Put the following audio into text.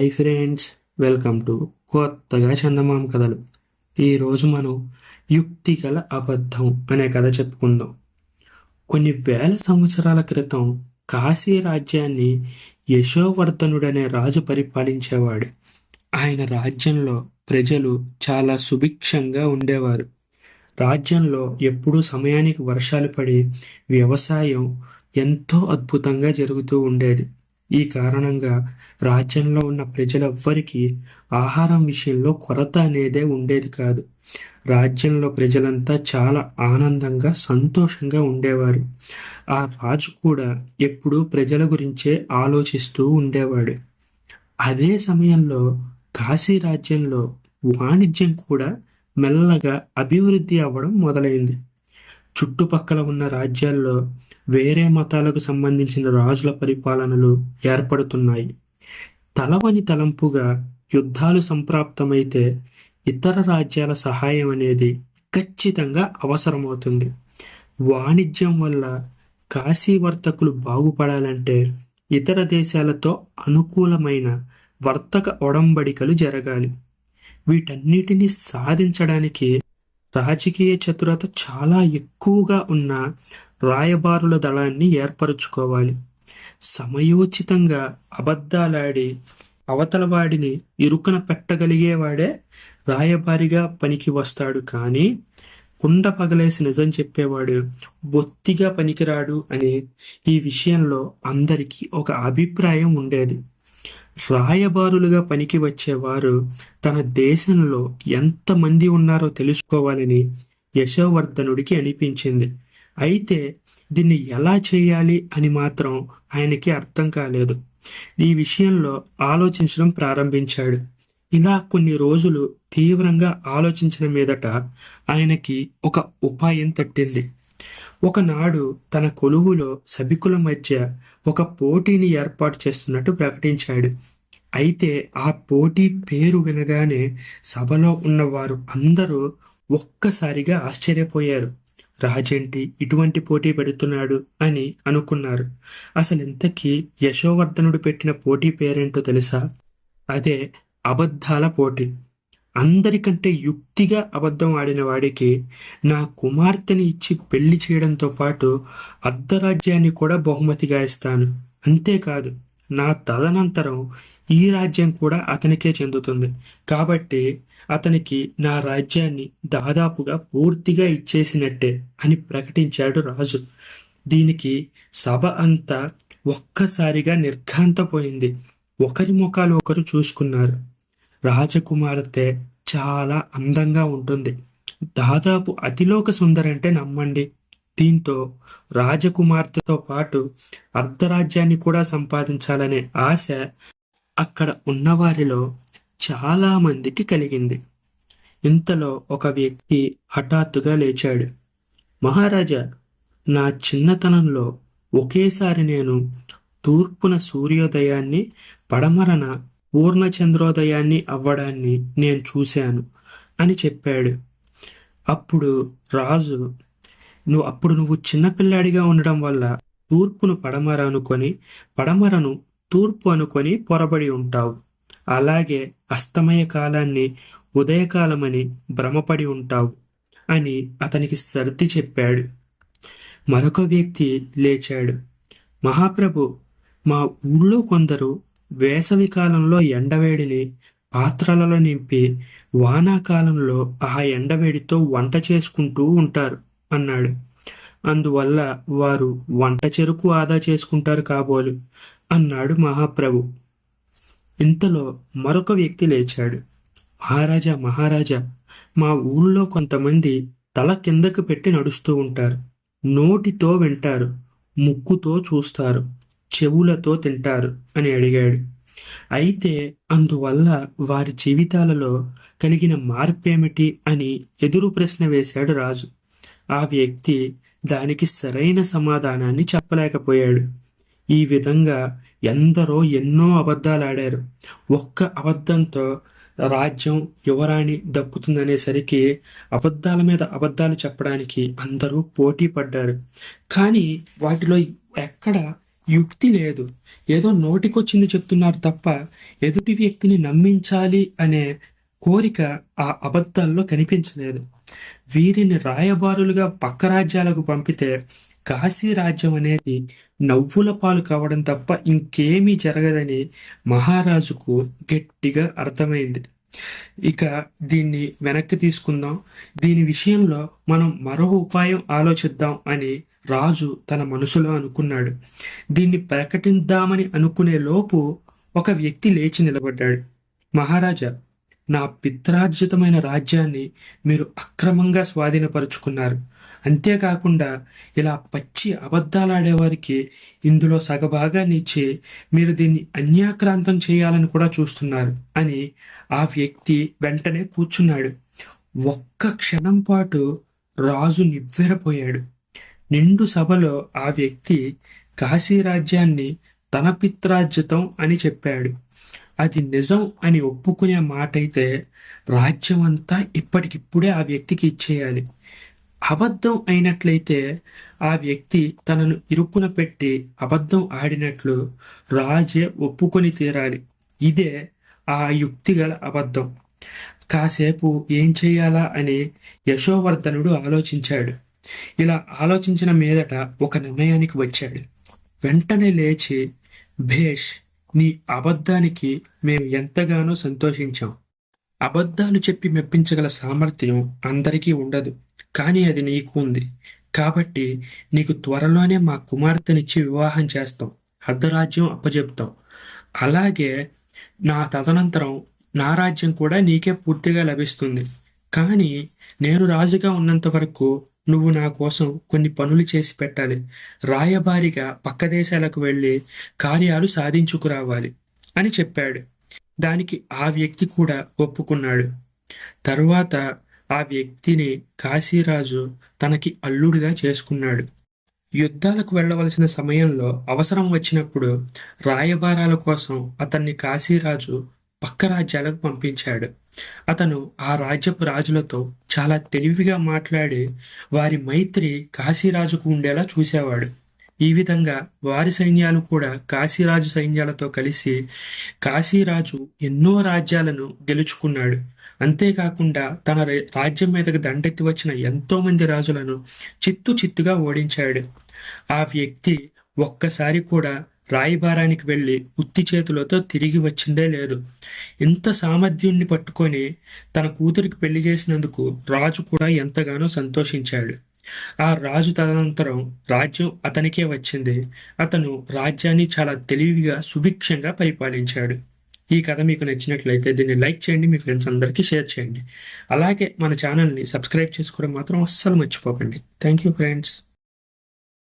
Hi friends welcome to కొత్తగా చందమామ కథలు. ఈరోజు మనం యుక్తి గల అబద్ధం అనే కథ చెప్పుకుందాం. కొన్ని వేల సంవత్సరాల క్రితం కాశీ రాజ్యాన్ని యశోవర్ధనుడనే రాజు పరిపాలించేవాడు. ఆయన రాజ్యంలో ప్రజలు చాలా సుభిక్షంగా ఉండేవారు. రాజ్యంలో ఎప్పుడూ సమయానికి వర్షాలు పడి వ్యవసాయం ఎంతో అద్భుతంగా జరుగుతూ ఉండేది. ఈ కారణంగా రాజ్యంలో ఉన్న ప్రజలెవ్వరికీ ఆహారం విషయంలో కొరత అనేదే ఉండేది కాదు. రాజ్యంలో ప్రజలంతా చాలా ఆనందంగా సంతోషంగా ఉండేవారు. ఆ రాజు కూడా ఎప్పుడూ ప్రజల గురించే ఆలోచిస్తూ ఉండేవాడు. అదే సమయంలో కాశీ రాజ్యంలో వాణిజ్యం కూడా మెల్లగా అభివృద్ధి అవ్వడం మొదలైంది. చుట్టుపక్కల ఉన్న రాజ్యాల్లో వేరే మతాలకు సంబంధించిన రాజుల పరిపాలనలు ఏర్పడుతున్నాయి. తలవని తలంపుగా యుద్ధాలు సంప్రాప్తమైతే ఇతర రాజ్యాల సహాయం అనేది ఖచ్చితంగా అవసరమవుతుంది. వాణిజ్యం వల్ల కాశీ వర్తకులు బాగుపడాలంటే ఇతర దేశాలతో అనుకూలమైన వర్తక ఒడంబడికలు జరగాలి. వీటన్నిటిని సాధించడానికి రాజకీయ చతురత చాలా ఎక్కువగా ఉన్న రాయబారుల దళాన్ని ఏర్పరచుకోవాలి. సమయోచితంగా అబద్ధాలాడి అవతలవాడిని ఇరుకన పెట్టగలిగేవాడే రాయబారిగా పనికి వస్తాడు. కానీ కుండ పగలేసి నిజం చెప్పేవాడు బొత్తిగా పనికిరాడు అని ఈ విషయంలో అందరికీ ఒక అభిప్రాయం ఉండేది. రాయబారులుగా పనికి వచ్చేవారు తన దేశంలో ఎంతమంది ఉన్నారో తెలుసుకోవాలని యశోవర్ధనుడికి అనిపించింది. అయితే దీన్ని ఎలా చేయాలి అని మాత్రం ఆయనకి అర్థం కాలేదు. ఈ విషయంలో ఆలోచించడం ప్రారంభించాడు. ఇలా కొన్ని రోజులు తీవ్రంగా ఆలోచించిన మీదట ఆయనకి ఒక ఉపాయం తట్టింది. ఒకనాడు తన కొలువులో సభికుల మధ్య ఒక పోటీని ఏర్పాటు చేస్తున్నట్టు ప్రకటించాడు. అయితే ఆ పోటీ పేరు వినగానే సభలో ఉన్నవారు అందరూ ఒక్కసారిగా ఆశ్చర్యపోయారు. రాజేంటి ఇటువంటి పోటీ పెడుతున్నాడు అని అనుకున్నారు. అసలు ఇంతకీ యశోవర్ధనుడు పెట్టిన పోటీ పేరేంటో తెలుసా? అదే అబద్ధాల పోటీ. అందరికంటే యుక్తిగా అబద్ధం ఆడిన వాడికి నా కుమార్తెని ఇచ్చి పెళ్ళి చేయడంతో పాటు అర్ధరాజ్యాన్ని కూడా బహుమతిగా ఇస్తాను. అంతేకాదు నా తదనంతరం ఈ రాజ్యం కూడా అతనికే చెందుతుంది. కాబట్టి అతనికి నా రాజ్యాన్ని దాదాపుగా పూర్తిగా ఇచ్చేసినట్టే అని ప్రకటించాడు రాజు. దీనికి సభ అంతా ఒక్కసారిగా నిర్ఘాంతపోయింది. ఒకరి ముఖాలు ఒకరు చూసుకున్నారు. రాజకుమార్తె చాలా అందంగా ఉంటుంది. దాదాపు అతిలోక సుందరంటే నమ్మండి. దీంతో రాజకుమార్తెతో పాటు అర్ధరాజ్యాన్ని కూడా సంపాదించాలనే ఆశ అక్కడ ఉన్నవారిలో చాలా మందికి కలిగింది. ఇంతలో ఒక వ్యక్తి హఠాత్తుగా లేచాడు. మహారాజా నా చిన్నతనంలో ఒకేసారి నేను తూర్పున సూర్యోదయాన్ని పడమరన పూర్ణచంద్రోదయాన్ని అవ్వడాన్ని నేను చూశాను అని చెప్పాడు. అప్పుడు రాజు నువ్వు అప్పుడు నువ్వు చిన్నపిల్లాడిగా ఉండడం వల్ల తూర్పును పడమర అనుకొని పడమరను తూర్పు అనుకొని పొరబడి ఉంటావు. అలాగే అస్తమయ కాలాన్ని ఉదయకాలమని భ్రమపడి ఉంటావు అని అతనికి సర్ది చెప్పాడు. మరొక వ్యక్తి లేచాడు. మహాప్రభు మా ఊళ్ళో కొందరు వేసవి కాలంలో ఎండవేడిని పాత్రలలో నింపి వానాకాలంలో ఆ ఎండవేడితో వంట చేసుకుంటూ ఉంటారు అన్నాడు. అందువల్ల వారు వంట చెరుకు ఆదా చేసుకుంటారు కాబోలు అన్నాడు మహాప్రభు. ఇంతలో మరొక వ్యక్తి లేచాడు. మహారాజా మహారాజా మా ఊళ్ళో కొంతమంది తల కిందకు పెట్టి నడుస్తూ ఉంటారు. నోటితో వింటారు ముక్కుతో చూస్తారు. చెవులతో తింటారు అని అడిగాడు. అయితే అందువల్ల వారి జీవితాలలో కలిగిన మార్పేమిటి అని ఎదురు ప్రశ్న వేశాడు రాజు. ఆ వ్యక్తి దానికి సరైన సమాధానాన్ని చెప్పలేకపోయాడు. ఈ విధంగా ఎందరో ఎన్నో అబద్ధాలు ఆడారు ఒక్క అబద్ధంతో రాజ్యం యువరాణి దక్కుతుందనేసరికి అబద్ధాల మీద అబద్ధాలు చెప్పడానికి అందరూ పోటీ పడ్డారు. కానీ వాటిలో ఎక్కడ యుక్తి లేదు. ఏదో నోటికొచ్చింది చెప్తున్నారు తప్ప ఎదుటి వ్యక్తిని నమ్మించాలి అనే కోరిక ఆ అబద్ధాల్లో కనిపించలేదు. వీరిని రాయబారులుగా పక్క రాజ్యాలకు పంపితే కాశీ రాజ్యం అనేది నవ్వుల పాలు కావడం తప్ప ఇంకేమీ జరగదని మహారాజుకు గట్టిగా అర్థమైంది. ఇక దీన్ని వెనక్కి తీసుకుందాం. దీని విషయంలో మనం మరో ఉపాయం ఆలోచిద్దాం అని రాజు తన మనసులో అనుకున్నాడు. దీన్ని ప్రకటిద్దామని అనుకునే లోపు ఒక వ్యక్తి లేచి నిలబడ్డాడు. మహారాజా నా పిత్రార్జితమైన రాజ్యాన్ని మీరు అక్రమంగా స్వాధీనపరుచుకున్నారు. అంతేకాకుండా ఇలా పచ్చి అబద్ధాలాడేవారికి ఇందులో సగభాగాన్ని ఇచ్చి మీరు దీన్ని అన్యాక్రాంతం చేయాలని కూడా చూస్తున్నారు అని ఆ వ్యక్తి వెంటనే కూర్చున్నాడు. ఒక్క క్షణం పాటు రాజు నివ్వెరపోయాడు. నిండు సభలో ఆ వ్యక్తి కాశీ రాజ్యాన్ని తన పిత్రార్జితం అని చెప్పాడు. అది నిజం అని ఒప్పుకునే మాట అయితే రాజ్యం అంతా ఇప్పటికిప్పుడే ఆ వ్యక్తికి ఇచ్చేయాలి. అబద్ధం అయినట్లయితే ఆ వ్యక్తి తనను ఇరుక్కున పెట్టి అబద్ధం ఆడినట్లు రాజే ఒప్పుకొని తీరాలి. ఇదే ఆ యుక్తి గల అబద్ధం. కాసేపు ఏం చేయాలా అని యశోవర్ధనుడు ఆలోచించాడు. ఇలా ఆలోచించిన మీదట ఒక నిర్ణయానికి వచ్చాడు. వెంటనే లేచి భేష్ నీ అబద్ధానికి మేము ఎంతగానో సంతోషించాం. అబద్ధాలు చెప్పి మెప్పించగల సామర్థ్యం అందరికీ ఉండదు. కానీ అది నీకు ఉంది. కాబట్టి నీకు త్వరలోనే మా కుమార్తెనిచ్చి వివాహం చేస్తాం. అర్ధరాజ్యం అప్పజెప్తాం. అలాగే నా తదనంతరం నా రాజ్యం కూడా నీకే పూర్తిగా లభిస్తుంది. కానీ నేను రాజుగా ఉన్నంత వరకు నువ్వు నా కోసం కొన్ని పనులు చేసి పెట్టాలి. రాయబారిగా పక్క దేశాలకు వెళ్ళి కార్యాలు సాధించుకురావాలి అని చెప్పాడు. దానికి ఆ వ్యక్తి కూడా ఒప్పుకున్నాడు. తరువాత ఆ వ్యక్తిని కాశీరాజు తనకి అల్లుడిగా చేసుకున్నాడు. యుద్ధాలకు వెళ్ళవలసిన సమయంలో అవసరం వచ్చినప్పుడు రాయబారాల కోసం అతన్ని కాశీరాజు పక్క రాజ్యాలకు పంపించాడు. అతను ఆ రాజ్యపు రాజులతో చాలా తెలివిగా మాట్లాడి వారి మైత్రి కాశీరాజుకు ఉండేలా చూసేవాడు. ఈ విధంగా వారి సైన్యాలు కూడా కాశీరాజు సైన్యాలతో కలిసి కాశీరాజు ఎన్నో రాజ్యాలను గెలుచుకున్నాడు. అంతేకాకుండా తన రాజ్యం మీదకు దండెత్తి వచ్చిన ఎంతో మంది రాజులను చిత్తు చిత్తుగా ఓడించాడు. ఆ వ్యక్తి ఒక్కసారి కూడా రాయిబారానికి వెళ్ళి ఉత్తి చేతులతో తిరిగి వచ్చిందే లేదు. ఇంత సామర్థ్యుణ్ణి పట్టుకొని తన కూతురికి పెళ్ళి చేసినందుకు రాజు కూడా ఎంతగానో సంతోషించాడు. ఆ రాజు తదనంతరం రాజ్యం అతనికే వచ్చింది. అతను రాజ్యాన్ని చాలా తెలివిగా సుభిక్షంగా పరిపాలించాడు. ఈ కథ మీకు నచ్చినట్లయితే దీన్ని లైక్ చేయండి మీ ఫ్రెండ్స్ అందరికీ షేర్ చేయండి. అలాగే మన ఛానల్ని సబ్స్క్రైబ్ చేసుకోవడం మాత్రం అస్సలు మర్చిపోకండి. Thank you friends.